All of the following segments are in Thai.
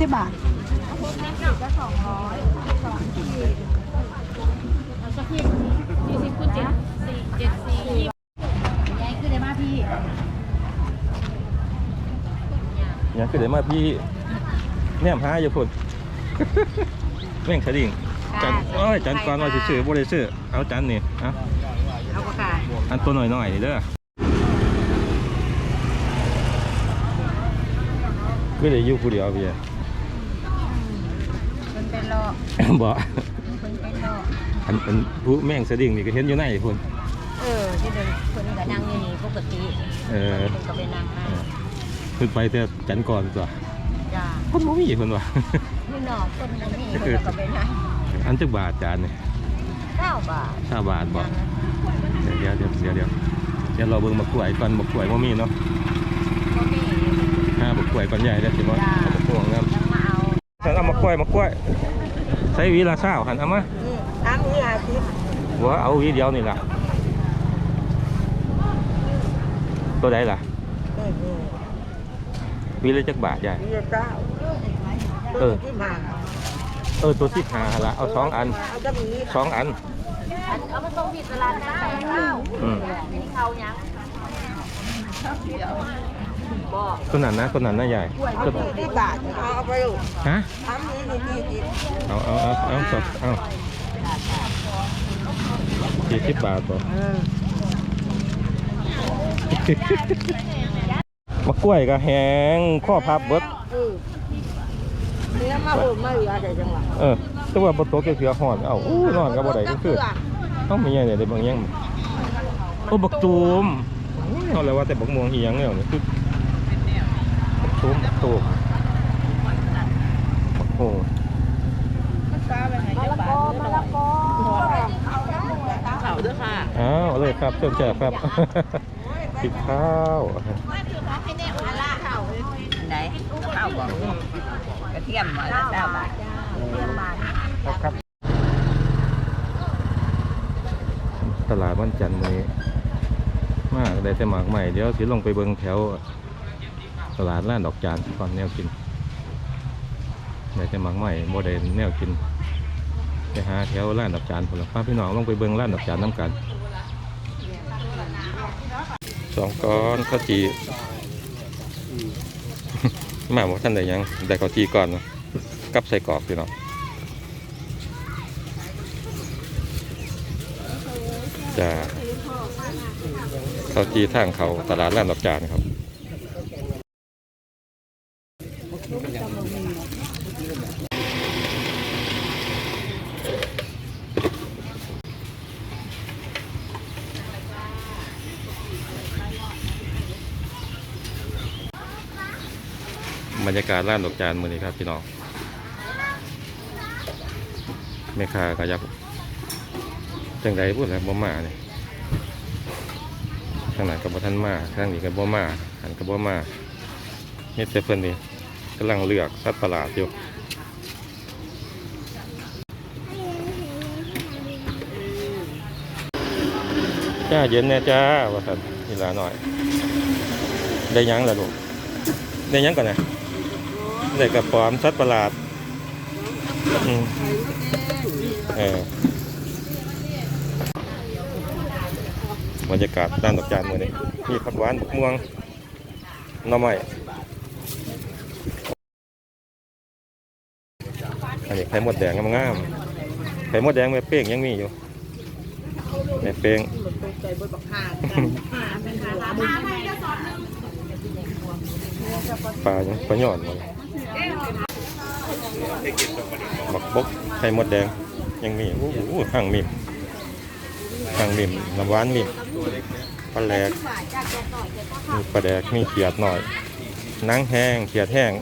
สิบบาทสักทีสี่สิบคูณเจ็ดสี่เจ็ดสี่ยี่ยายคือได้มาพี่ยังคือเดี๋ยวมาพี่แนมหาอยู่พุ่นแม่งสดิ่งจันโอ้ยจันก่อนว่าสิซื้อบ่ได้ซื้อเอาจันนี่เอาเอาปากกาอันตัวหน่อยๆนี่เด้อ ไม่ได้อยู่ผู้เดียวพี่เป็นเป็นโลบ่เป็นเป็นโลอันอันผู้แม่งสดิ่งนี่ก็เห็นอยู่ในพุ่นเออที่เดินคนก็นั่งอยู่นี่ปกติเออคนก็ไปนั่งนะเออขึ้นไปแต่จันก่อนตัวจ้าคนบ่มีเพิ่นว่านี่นอกคนมันนี่คนก็ไปนั่งอันจักบาทจานนี่เก้าบาทห้าบาทบ่เดี๋ยวเดี๋ยวเดี๋ยวเดี๋ยวเดี๋ยวเราเบิ่งบักกล้วยก่อนบักกล้วยบ่มีเนาะก็มีห้าบั กกล้วยก่อนใหญ่เด้อสิบ่เอาบักพวงนำยังมาเอาฉันเอามากล้วยมากล้วยใช้หวีละเช้าหันเอามาอืมทำนี่อาทิตย์หัวเอาหวีเดียวนี่ล่ะตัวใดล่ะอืมอืมหวีละจักบาทใหญ่นี่เก้าเออที่มาเออตัวที่หาหั่นละเอาสองอันเอาจะมีสองอันเอามาส่งผิดตลาดนะแปดเก้าอืมมีเขายัง ตัวนั้นนะตัวนั้นนะใหญ่ตัวที่บาทเอาเอาไปอยู่ฮะทำนี่นี่นี่นี่เอาเอาเอาเอาสดเอาสี่สิบบาทบ่มะกล้วยก็แห้งข้อพับเบิดเนี่ยมาโหมาอยู่อะไรจังหวะเออแต่ว่าบ่ตกเสือหอนเอ้าอู้นอนก็บ่ได้ก็คือเอ้ามีไงเนี่ยได้บางอย่างโอ้บักตูมเอาเลยว่าแต่บักม่วงเอียงเนี่ยคือ ตูมตูมบักโหมะละกอมะละกอเขาด้วยค่ะอ้าวเอาเลยครับเชิญแจกครับติดข้าวไหนข้าวบอกกระเทียมมาแล้วเก้าบาทเทียมบาทครับครับ ตลาดวันจันทร์มื้อนี้มากได้แต่หมากใหม่เดี๋ยวสิลงไปเบิ่งแถว ตลาดร้านดอกจานก่อนแนวกินได้แต่หมากใหม่โมเดลแนวกินไปหาแถวร้านดอกจานผลพาพี่น้องลงไปเบิ่งร้านดอกจานน้ำกันสองก้อนข้าวจีมาบอกท่านได้ยังได้ข้าวจีก่อนนะกับใส่กรอกพี่น้องจะข้าวจีทางเขาตลาดร้านดอกจานครับ บรรยากาศร้านดอกจานมือนี้ครับพี่น้องแม่ค้าก็ยักจังใดพูดแล้วบ่มาเนี่ยทางนั้นกับบ่ทันมาทางนี้กับบ่มาหันกับบ่มาเฮ็ดแต่เพิ่นนี่กำลังเลือกสัตว์ประหลาดอยู่จ้าเย็นแน่จ้าว่าซั่นนี่ลาหน่อย ได้ยังละลูกได้ยังก่อนนะ ได้กระป๋อมสัตว์ประหลาดอืมเออบรรยากาศด้านดอกจานมือนี้มีผักหวานบักม่วงหน่อไม้อันนี้ไข่มดแดงงามๆไข่มดแดงแม่เป้งยังมีอยู่แม่เป้งใจบนบักห่างปลายังปลาหย่อนมา บักบกไข่มดแดง ยังมีโอู้หูห่างมิมห่างมิมน้ำหวานมิมปลาแหลกมีปลาแดกมีเขียดหน่อยนังแห้งเขียดแห้ง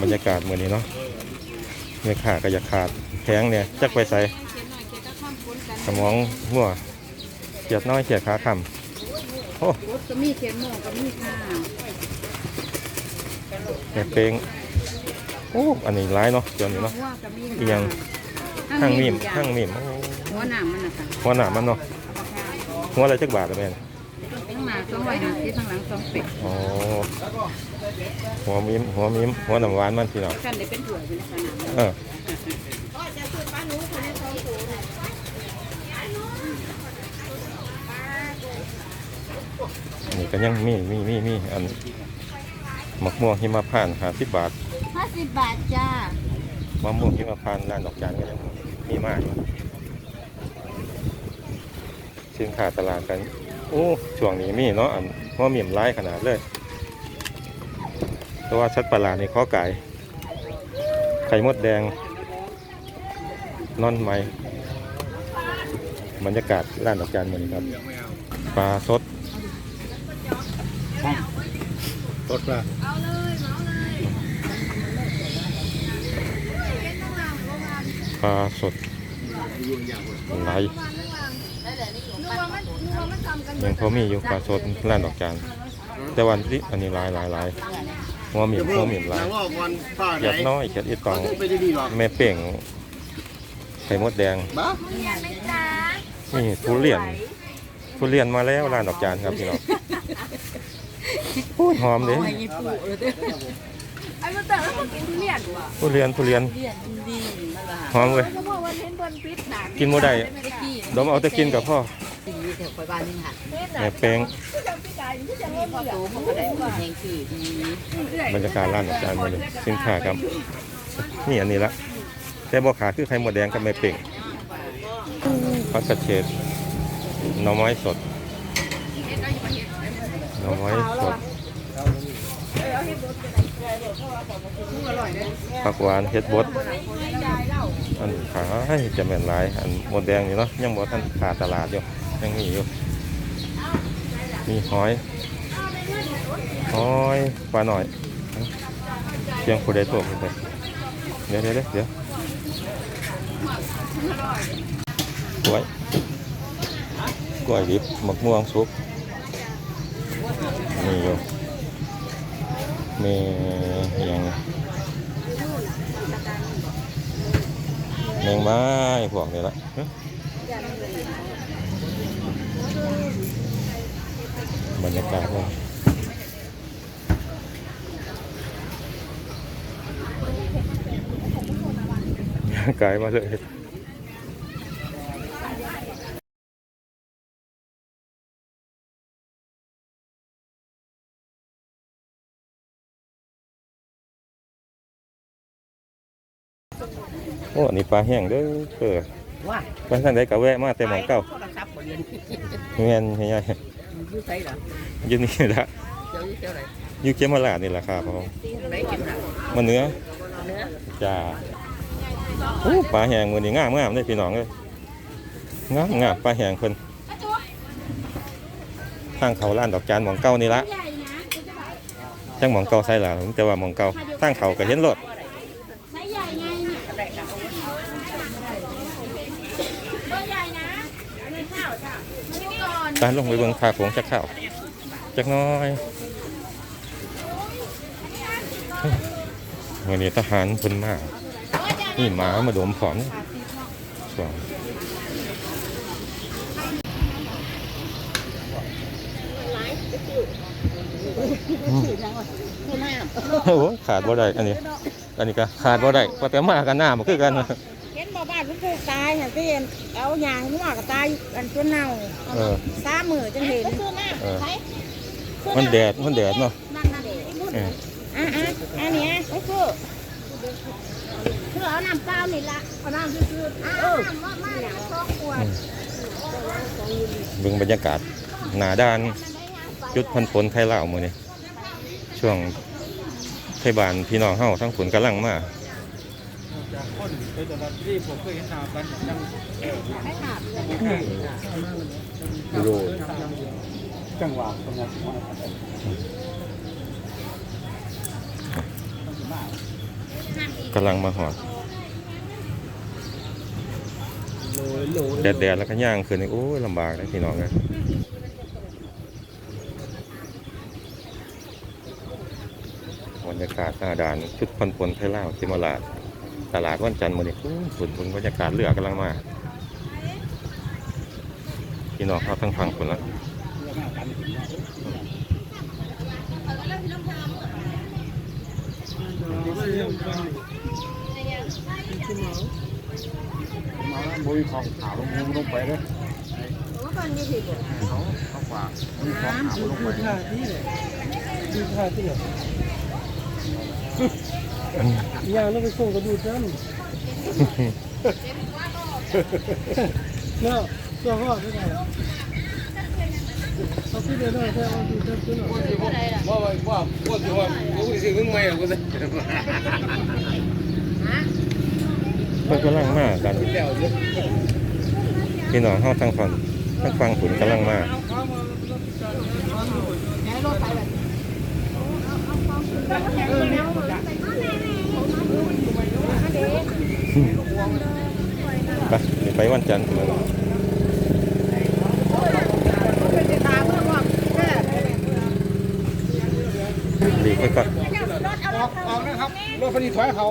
บรรยากาศเมือนี้เนาะเนื้อขาก็อยากขาดแข็งเนี่ยจักไปใส่สมองหัวเขียดน้อยเขียดขาคำ โอ้ก็มีเขียนหมอก็มีค่ะแม่เป้งโอ้อันนี้ร้ายเนาะเดี๋ยวนี้เนาะว่าก็มีอีหยังข้างมีมข้างมีมโอ้หัวหนามมันนะคะหัวหนามันเนาะหัวอะไรจักบาทละแม่นหางหน้าสองร้อยห้าสิบข้างหลังสองเป็ดอ๋อหัวมิมหัวมิมหัวน้ำหวานมันพี่น้องกันได้เป็นถั่วอยู่ในขนาดนั้นเออ ก็ยังมีมีมีมีอันมะม่วงหิมพานต์ห้าสิบบาทห้าสิบบาทจ้ามะม่วงหิมพานต์ร้านดอกจานก็ยังมีมากอยู่สินค้าตลาดกันโอ้ช่วงนี้มีเนาะอันหัวเมียมร้ายขนาดเลยแต่ว่าชัดประหลาดในข้อไก่ไข่มดแดงนอนไหมบรรยากาศร้านดอกจานมันครับปลาสด สดละปลาสดไหลยังพอมีอยู่ปลาสดร้านดอกจานแต่วันนี้อันนี้ลายลายลายหัวหมิ่มหัวหมิ่มหลายงว่าวันป้าไหเขียดน้อยเขียดอีตองแม่เป่งไข่มดแดงนี่ทุเรียนทุเรียนมาแล้วร้านดอกจานครับพี่น้อง โอ้ยหอมเลยไอ้มาแต่แล้วมากินทุเรียนว่ะทุเรียนทุเรียนทุเรียนดีนั่นแหละหอมเลยเพราะว่าวันเห็นบนพิษหนากินบ่ได้ไม่ได้กินดมเอาแต่กินกับพ่อดีแถวคอยบ้านนี่ค่ะแม่เป่งมีพ่อโตเขาก็ได้แหงคือดีบรรยากาศร้านดอกจานมาเลยสินค้าครับ นี่อันนี้ละแต่บ่ขาคือไข่มดแดงกับแม่เป่งผักกระเฉดหน่อไม้สด หน่อไม้สดผักหวานเฮ็ดบดอันขายจะแม่นหลายอันหมดแดงอยู่เนาะยังบ่ทันขาดตลาดอยู่ยังมีอยู่มีหอยหอยปลาหน่อยเชียงผู้ใดตัวผู้ใดเดี๋ยวเดี๋ยวเดี๋ยวเดี๋ยวกล้วยกล้วยดิบมะม่วงสุก นี่อยู่มีอย่างแมงไม้พวกนี้ละบรรยากาศเลยกลายมาเลย อ้อันนี้ปลาแห้งเด้อเออว่าไปทางใดก็แวะมาแต่หมองเก่าโทรศัพท์บ่เรียนแม่นใหญ่อยู่ไสล่ะๆอยู่นี่ละเจ้าอยู่เจ้าไหนอยู่เขมราชนี่แหละครับผมไหนเก็บหนักมันเนื้อเนื้อจ้าโอ้ปลาแห้งมือนี่งามงามเลยพี่น้องเลยงามงามปลาแห้งเพิ่นทางเขาล้านดอกจานหมองเก่านี่ละจังหมองเก่าใส่ละแต่ว่าหมองเก่าทางเขาก็เห็นรถ ไซส์ใหญ่ไงเนี่ยเบอร์ใหญ่นะอันนี้ข้าวจ้ะมาดูก่อน ตาลงไปเบิ่งผาโขงจักข้าวจักน้อยวันนี้ทหารเพิ่นมากนี่หมามาดมผอมสองโอ้ขาดบ่ได้อันนี้ อันนี้ก็ขาดบ่ได้เพราแต่มากันหน้ามันคือกัน เห็นบ่บ้านเพิ่นปลูกตายหั่นที่เอาหยางหัวก็ตายอันจนเน่าเออ สามมื้อจังเห็นเออ มันแดดมันแดดเนาะนั่นน่ะเด้เอออะอะอันเนี้ยก็คือคือเอาน้ำเปล่านี่ละเอาน้ำซื่อๆเออน้ำมามาเนี่ยสองขวดเบิ่งบรรยากาศหนาด้านจุดพันผลไทยลาวมื้อนี้ช่วงไทยบ้านพี่น้องเฮาทั้งฝนกำลังมา คนไปตลาดที่ผมเคยเห็นหนากันจังโลจังหวะตรงนั้กำลังมาหอดแดดๆแล้วก็ย่างขึ้นนี่โอ้ยลำบากเลยพี่น้องเลยบรรยากาศหน้าด่านจุดพันผลไทยลาวที่มาลาด ตลาดวันจันทร์มื้อนี้โอ้ยฝนฝนบรรยากาศเรือกำลังมาพี่น้องเขาทั้งฟังคนละกันมาบุยของขาวลงลงไปเลยว่ากันนี่สิบ่เขาเขาฝากบุยของขาวลงไปท่าที่เลยดูท่าที่เลย ยางแล้วไปส่งกระดูดน้ำเนาะตัวพ่อไม่ได้เขาคิดเลยนะแค่เอาดูดน้ำตัวหน่อยว่าว่าว่าว่าจะว่ากูสิมึงไม่อะกูสิเพิ่นกำลังมากันเดี๋ยวเดี๋ยวพี่น้องเฮาทางฝั่งทางฝั่งขุนกำลังมา ไปเดี๋ยวไปวันจันทร์กันแล้วหลีกไปก่อนออกออกนะครับรถคันนี้ถอยเขา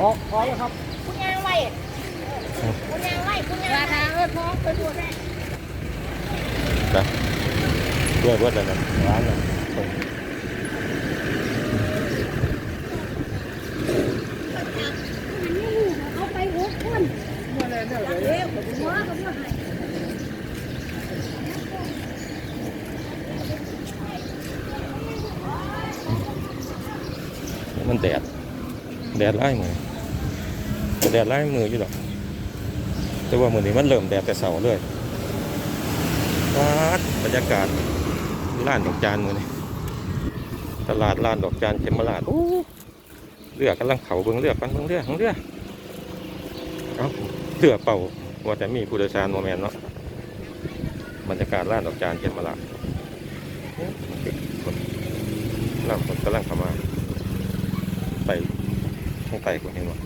ออกออกแล้วครับ คุณยางไว้คุณยางไว้คุณยางทางเออพอไปดูได้ไปด้วยรถแล้วนะร้านน่ะเอาไปหกคนเร็วหัวกับหัวหาย มันแดด แดดไล่มือแดดไล่มืออยู่ดอกแต่ว่ามือนี้มันเริ่มแดดแต่เสาเลยว้าดบรรยากาศร้านดอกจานมือนี้ตลาดร้านดอกจานเขมราชเรือกำลังเขาเบิ้งเรือกันเบิ้งเรือของเรือ เอาเสือเป่าว่าแต่มีผู้โดยสารโมแมนเนาะบรรยากาศร้านดอกจานเขมาละน้ำคนกำลังเข้ามาไปข้างใต้ก็เห็นว่า